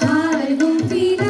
கால்கும் பிதா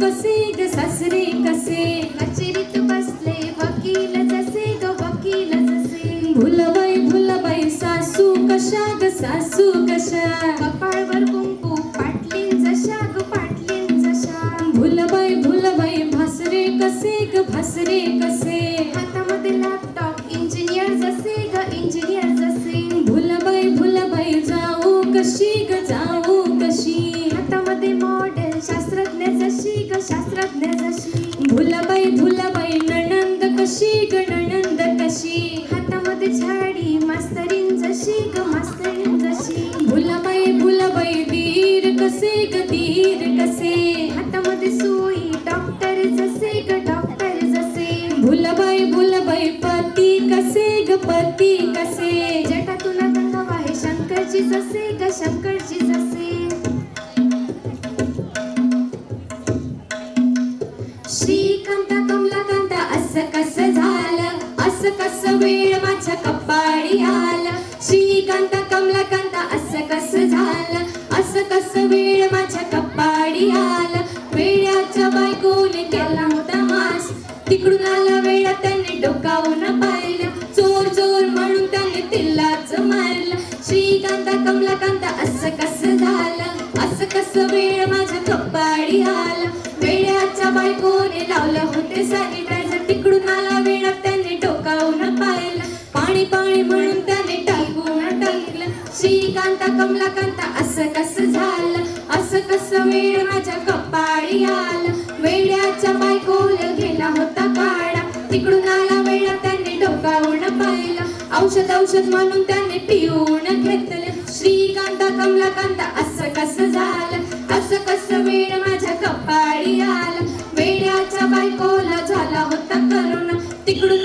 कसे ग सासरे कसे? कचेरीत बसले वकील जसे ग वकील जसे. भुलबाई भुलबाई सासू कशा ग सासू कशा? कपाळवर कुंकू पाटलीन जशा ग पाटलीन जशा. भुलबाई भुलबाई भासरे कसे ग भासरे कसे? हातामध्ये लॅपटॉप इंजिनियर जसे ग इंजिनियर जसे. भुलबाई भुलबाई जाऊ कशी ग जाऊ? नणंद कशी हातामध्ये झाडी मास्तरीन जशी ग मास्तरीन जशी भुलबाई भुलबाई दीर कसे ग दीर कसे? हातामध्ये सुई डॉक्टर जसे ग डॉक्टर जसे भुलबाई भुलबाई पती कसे ग पती कसे? जटातून गंगा वाहे शंकरजी जसे ग शंकरजी जसे श्रीकांत असं कस वेळ माझ्या कपाळी आला. श्रीकांत कमलाकांत असं कसं झालं. असं कसं वेळ माझ्या कपाळी आलं. वेळाच्या बायकोने केला होता मास. तिकडून आला वेळा त्याने डोकावून पाहिलं. चोर चोर म्हणून त्याने तिलाच मारलं. श्रीकांत कमलाकांत असं कसं झालं. असं कसं वेळ माझ्या कपाळी आलं. वेळाच्या बायकोने लावलं होते सॅनिटायझर तिकडून आला वेळ पाणी पाणी म्हणून त्याने टाकून टाकलं. श्रीकांत कमलाकांत असं कसं झालं? असं कसं वेळ माझ्या कपाळी आलं? वेड्याच्या बायकोल गेला होता काळा. तिकडून आला वेळा त्याने डोकावून पाहिलं. औषध औषध म्हणून त्याने पिऊन घेतलं. श्रीकांत कमलाकांत असं कसं झालं? असं कसं वेळ माझ्या कपाळी आलं? वेड्याच्या बायकोला झाला होता करोना तिकडून